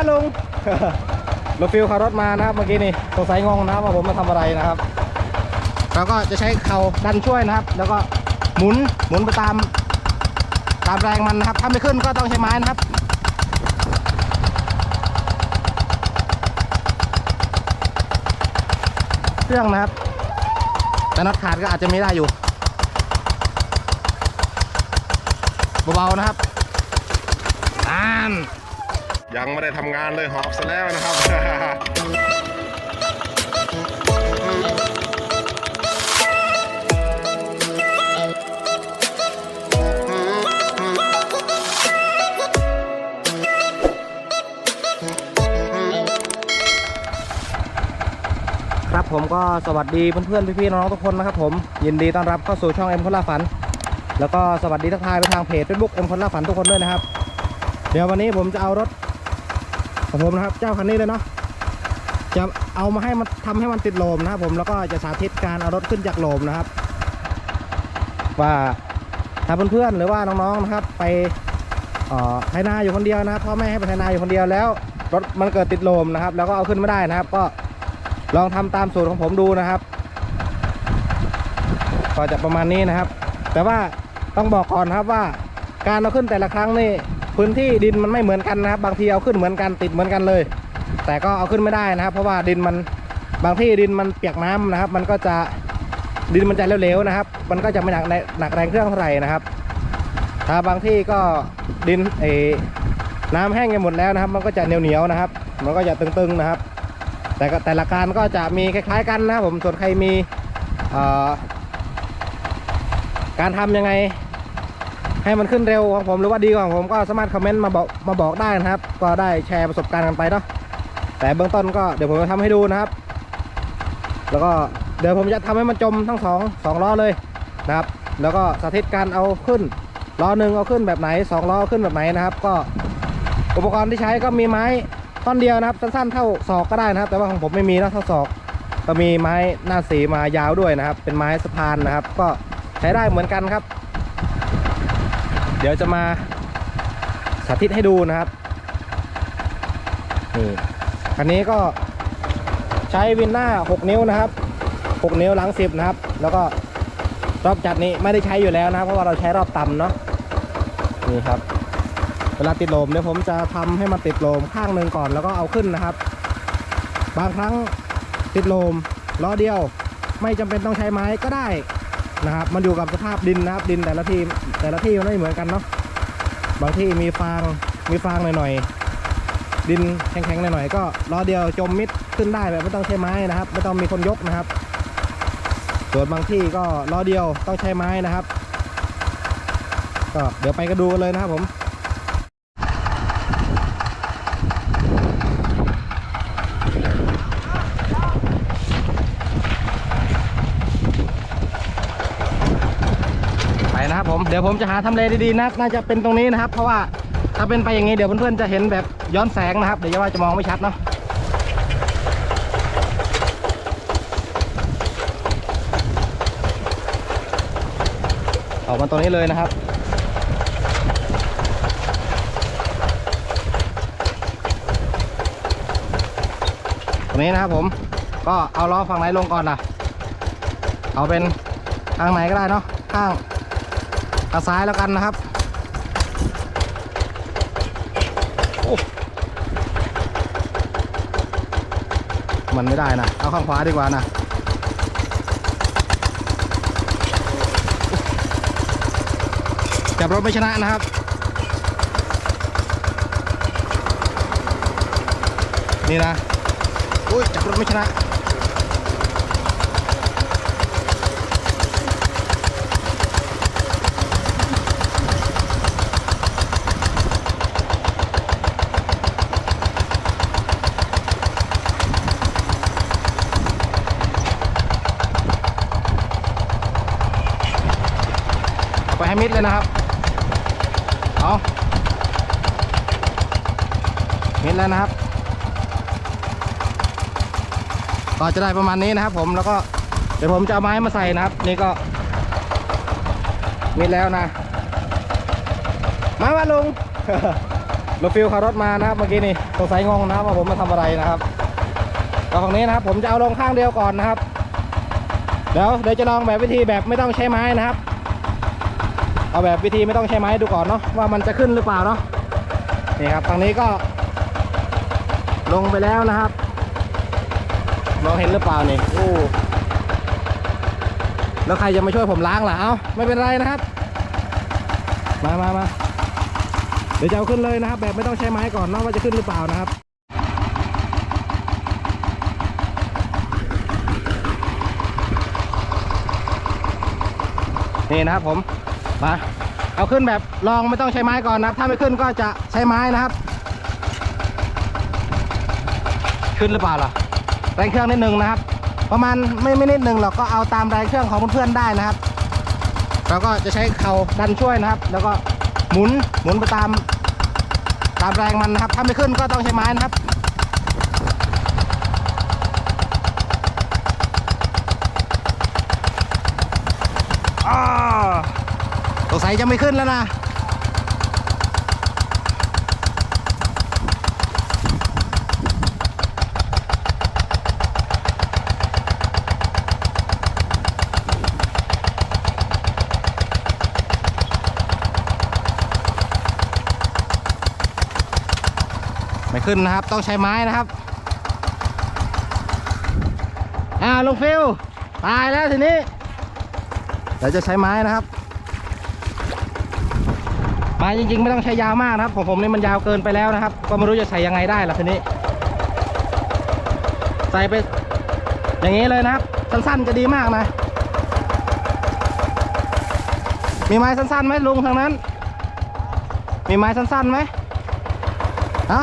าลุงรถฟิวขับรถมานะครับเมื่อกี้นี่สงสัยงงนะครับว่าผมมาทำอะไรนะครับเราก็จะใช้เข่าดันช่วยนะครับ แล้วก็หมุนหมุนไปตามตามแรงมันนะครับ ถ้าไม่ขึ้นก็ต้องใช้ไม้นะครับเครื่องนะครับแต่น็อตขาดก็อาจจะไม่ได้อยู่เบาๆนะครับอ่าน ยังไม่ได้ทำงานเลยหอบซะแล้วนะครับ ครับผมก็สวัสดีเพื่อนๆพี่ๆน้องๆทุกคนนะครับผมยินดีต้อนรับเข้าสู่ช่องเอ็มคนล่าฝัน แล้วก็สวัสดีทักทายไปทางเพจเฟซบุ๊กเอ็มคนล่าฝันทุกคนด้วยนะครับ เดี๋ยววันนี้ผมจะเอารถ ของผมนะครับ เจ้าคันนี้เลยเนาะจะเอามาให้มันทำให้มันติดโลมนะครับผมแล้วก็จะสาธิตการเอารถขึ้นจากโลมนะครับ ว่าถ้าเพื่อนๆหรือว่าน้องๆนะครับ ไปออไถนาอยู่คนเดียวนะครับพ่อแม่ให้ไปไถนาอยู่คนเดียวแล้ว รถมันเกิดติดโลมนะครับ แล้วก็เอาขึ้นไม่ได้นะครับ ก็ลองทำตามสูตรของผมดูนะครับก็จะประมาณนี้นะครับ แต่ว่าต้องบอกก่อนครับว่าการเอาขึ้นแต่ละครั้งนี่ พื้นที่ดินมันไม่เหมือนกันนะครับ บางทีเอาขึ้นเหมือนกันติดเหมือนกันเลย แต่ก็เอาขึ้นไม่ได้นะครับ เพราะว่าดินมันบางที่ดินมันเปียกน้ำนะครับ มันก็จะดินมันจะเหลวๆนะครับ มันก็จะไม่หนักหนักแรงเครื่องเท่าไหร่นะครับ ถ้าบางที่ก็ดินเอน้ำแห้งกันหมดแล้วนะครับ มันก็จะเหนียวๆนะครับ มันก็จะตึงๆนะครับ แต่แต่ละการก็จะมีคล้ายๆกันนะครับผมส่วนใครมีการทำยังไง ให้มันขึ้นเร็วของผมหรือว่าดีกว่าของผมก็สามารถคอมเมนต์มาบอกมาบอกได้นะครับ ก็ได้แชร์ประสบการณ์กันไปเนาะแต่เบื้องต้นก็เดี๋ยวผมจะทำให้ดูนะครับ แล้วก็เดี๋ยวผมจะทำให้มันจมทั้งสองสองล้อเลยนะครับ แล้วก็สาธิตการเอาขึ้นล้อหนึ่งเอาขึ้นแบบไหนสองล้อขึ้นแบบไหนนะครับ ก็อุปกรณ์ที่ใช้ก็มีไม้ท่อนเดียวนะครับ สั้นๆเท่าศอกก็ได้นะครับ แต่ว่าของผมไม่มีนะเท่าศอก ก็มีไม้หน้าสีมายาวด้วยนะครับ เป็นไม้สะพานนะครับ ก็ใช้ได้เหมือนกันครับ เดี๋ยวจะมาสาธิตให้ดูนะครับนี่คันนี้ก็ใช้วินหน้า 6 นิ้วนะครับ 6 นิ้วหลัง 10 นะครับ แล้วก็รอบจัดนี้ไม่ได้ใช้อยู่แล้วนะเพราะว่าเราใช้รอบต่ำเนาะนี่ครับ เวลาติดลมเดี๋ยวผมจะทำให้มันติดลมข้างหนึ่งก่อนแล้วก็เอาขึ้นนะครับ บางครั้งติดลมล้อเดียว ไม่จำเป็นต้องใช้ไม้ก็ได้ นะครับ มันอยู่กับสภาพดินนะครับ ดินแต่ละที่แต่ละที่มันไม่เหมือนกันเนาะบางที่มีฟางมีฟางหน่อยๆดินแข็งๆหน่อยๆก็ล้อเดียวจมมิดขึ้นได้แบบไม่ต้องใช้ไม้นะครับ ไม่ต้องมีคนยกนะครับ ส่วนบางที่ก็ล้อเดียวต้องใช้ไม้นะครับ ก็เดี๋ยวไปกันดูกันเลยนะครับผม ไปนะครับ ผมเดี๋ยวผมจะหาทำเลดีๆนะน่าจะเป็นตรงนี้นะครับ เพราะว่าถ้าเป็นไปอย่างนี้เดี๋ยวเพื่อนๆจะเห็นแบบย้อนแสงนะครับ เดี๋ยวว่าจะมองไม่ชัดเนาะออกมาตรงนี้เลยนะครับตรงนี้นะครับผมก็เอาล้อฝั่งไหนลงก่อนล่ะ เอาเป็นทางไหนก็ได้เนาะข้าง ทางซ้ายแล้วกันนะครับโอ้มันไม่ได้นะ เอาข้างขวาดีกว่านะ จับรถไม่ชนะนะครับ นี่นะ อุ้ย จับรถไม่ชนะ ไปให้มิดเลยนะครับ เอามิดแล้วนะครับ ก็จะได้ประมาณนี้นะครับ ผมแล้วก็เดี๋ยวผมจะเอาไม้มาใส่นะครับ นี่ก็ มิดแล้วนะ มามาลุงรถฟิวขับรถมานะครับเมื่อกี้นี่สงสัยงงนะครับว่าผมมาทำอะไรนะครับก็ฝั่งนี้นะครับ ผมจะเอาลงข้างเดียวก่อนนะครับ เดี๋ยวเดี๋ยวจะลองแบบวิธีแบบไม่ต้องใช้ไม้นะครับ เอาแบบวิธีไม่ต้องใช้ไม้ดูก่อนเนาะว่ามันจะขึ้นหรือเปล่าเนาะนี่ครับฝั่งนี้ก็ ลงไปแล้วนะครับมองเห็นหรือเปล่านี่โอ้แล้วใครจะมาช่วยผมล้างล่ะเอ้าไม่เป็นไรนะครับ มามามาเดี๋ยวจะเอาขึ้นเลยนะครับ แบบไม่ต้องใช้ไม้ก่อนเนาะว่าจะขึ้นหรือเปล่านะครับนี่นะครับผม มาเอาขึ้นแบบลองไม่ต้องใช้ไม้ก่อนนะครับ ถ้าไม่ขึ้นก็จะใช้ไม้นะครับ ขึ้นหรือเปล่าล่ะแรงเครื่องนิดนึงนะครับ ประมาณไม่ไม่นิดนึงหรอกก็เอาตามแรงเครื่องของเพื่อนๆได้นะครับเราก็จะใช้เข่าดันช่วยนะครับ แล้วก็หมุนหมุนไปตามตามแรงมันนะครับ ถ้าไม่ขึ้นก็ต้องใช้ไม้นะครับ อ้าวส งสัยจะไม่ขึ้นแล้วนะ ไม่ขึ้นนะครับ ต้องใช้ไม้นะครับ อ่าลงฟิวตายแล้วทีนี้เราจะใช้ไม้นะครับ ไม้จริงๆ ไม่ต้องใช้ยาวมากนะครับ ของผมนี่มันยาวเกินไปแล้วนะครับ ก็ไม่รู้จะใส่ยังไงได้ล่ะทีนี้ ใส่ไป อย่างนี้เลยนะครับ สั้นๆจะดีมากนะ มีไม้สั้นๆไหมลุงทางนั้น มีไม้สั้นๆไหมฮะ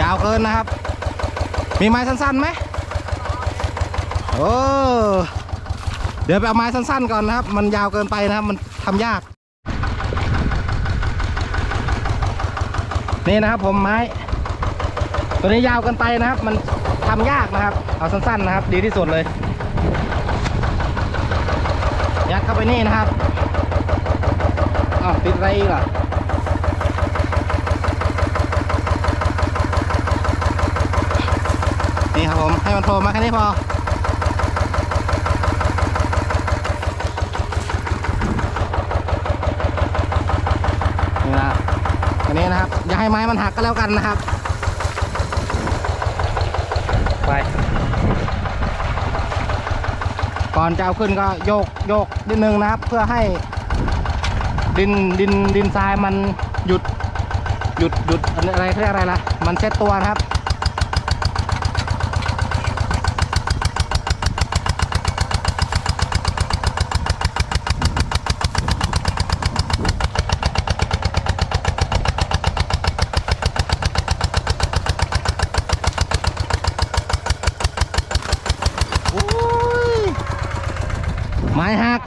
ยาวเกินนะครับ มีไม้สั้นๆไหมโอ้เดี๋ยวไปเอาไม้สั้นๆก่อนนะครับ มันยาวเกินไปนะครับ มันทำยาก นี่นะครับผมไม้ ตัวนี้ยาวเกินไปนะครับ มันทำยากนะครับ เอาสั้นๆนะครับ ดีที่สุดเลย ยัดเข้าไปนี่นะครับอ้าวติดอะไรอีกล่ะนี่ครับผ มให้มันโผล่มาแค่นี้พอนี่นะอันนี้นะครับ อย่าให้ไม้มันหักก็แล้วกันนะครับ ไป ก่อนจะเอาขึ้นก็โยกโยกนิดนึงนะครับ เพื่อให้ดินดินดินทรายมันหยุดหยุดหยุดอะไรเขาเรียกอะไรล่ะ มันเซ็ตตัวนะครับ โอ้ยไม้หัก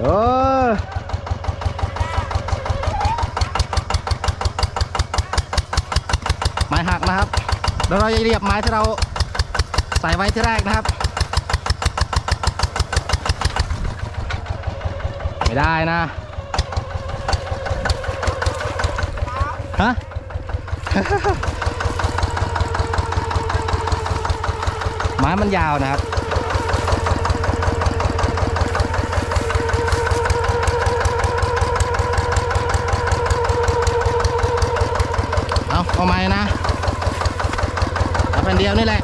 เออไม้หักนะครับเดี๋ยวเราจะเรียบไม้ที่เราใส่ไว้ที่แรกนะครับ ไม่ได้นะฮะไม้มันยาวนะครับเอาเอาไม้นะ เอาเป็นเดียวนี่แหละ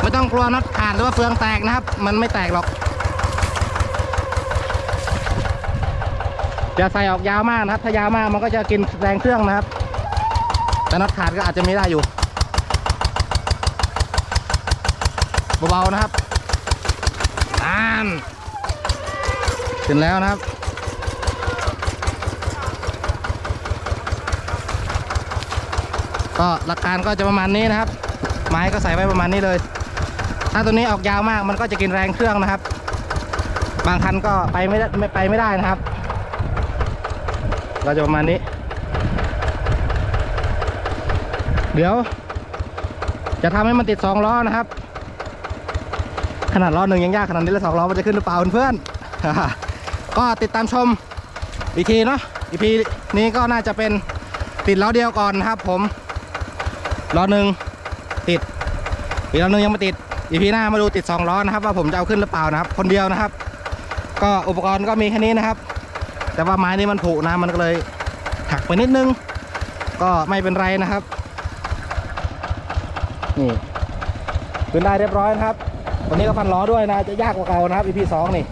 ไม่ต้องกลัวน็อตขาดหรือว่าเฟืองแตกนะครับ มันไม่แตกหรอกจะใส่ออกยาวมากนะครับ ถ้ายาวมากมันก็จะกินแรงเครื่องนะครับ แต่น็อตขาดก็อาจจะไม่ได้อยู่เบาๆนะครับอ่านขึ้นแล้วนะครับ ก็หลักการก็จะประมาณนี้นะครับ ไม้ก็ใส่ไว้ประมาณนี้เลย ถ้าตัวนี้ออกยาวมากมันก็จะกินแรงเครื่องนะครับ บางคันก็ไปไม่ได้ไม่ไปไม่ได้นะครับ เราจะประมาณนี้ เดี๋ยว จะทำให้มันติดสองล้อนะครับ ขนาดล้อหนึ่งยังยากขนาดนี้แล้วสองล้อมันจะขึ้นหรือเปล่าเพื่อนก็ติดตามชมอีกทีเนาะอีพีนี้ก็น่าจะเป็นติดล้อเดียวก่อนนะครับผม ล้อหนึ่งติดอีกล้อหนึ่งยังไม่ติดอีพีหน้ามาดูติดสองล้อนะครับว่าผมจะเอาขึ้นหรือเปล่านะครับ คนเดียวนะครับ ก็อุปกรณ์ก็มีแค่นี้นะครับ แต่ว่าไม้นี้มันผุนะมันก็เลยหักไปนิดนึง ก็ไม่เป็นไรนะครับนี่ขึ้นได้เรียบร้อยนะครับวันนี้ก็ฟันล้อด้วยนะ จะยากกว่าเก่านะครับ EP สองนี่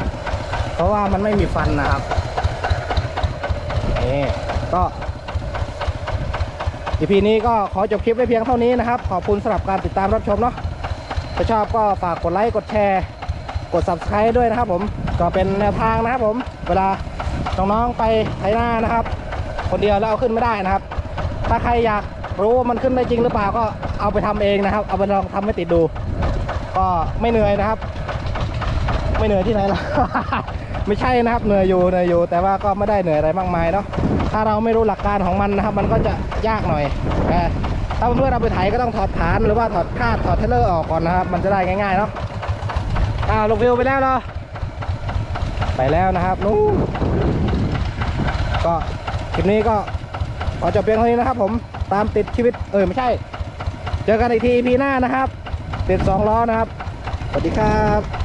เพราะว่ามันไม่มีฟันนะครับนี่ก็ EP นี้ก็ขอจบคลิปไว้เพียงเท่านี้นะครับ ขอบคุณสำหรับการติดตามรับชมเนาะถ้าชอบก็ฝากกดไลค์กดแชร์ กด subscribe ด้วยนะครับผมก็เป็นแนวทางนะครับผมเวลาน้องๆไปไถนานะครับ คนเดียวแล้วเอาขึ้นไม่ได้นะครับ ถ้าใครอยากรู้ว่ามันขึ้นได้จริงหรือเปล่าก็เอาไปทำเองนะครับ เอาไปลองทำให้ติดดู ก็ไม่เหนื่อยนะครับ ไม่เหนื่อยที่ไหนล่ะไม่ใช่นะครับเหนื่อยอยู่เหนื่อยอยู่ แต่ว่าก็ไม่ได้เหนื่อยอะไรมากมายเนาะ ถ้าเราไม่รู้หลักการของมันนะครับ มันก็จะยากหน่อยถ้าเพื่อนๆเราไปไถก็ต้องถอดฐานหรือว่าถอดคาดถอดเทเลอร์ออกก่อนนะครับ มันจะได้ง่ายๆเนาะอ้าวลงวิวไปแล้วเหรอไปแล้วนะครับนู้ก็คลิปนี้ก็ขอจบเพียงเท่านี้นะครับ ผมตามติดชีวิตเออไม่ใช่ เจอกันอีกทีพีหน้านะครับ ติดสองล้อนะครับ สวัสดีครับ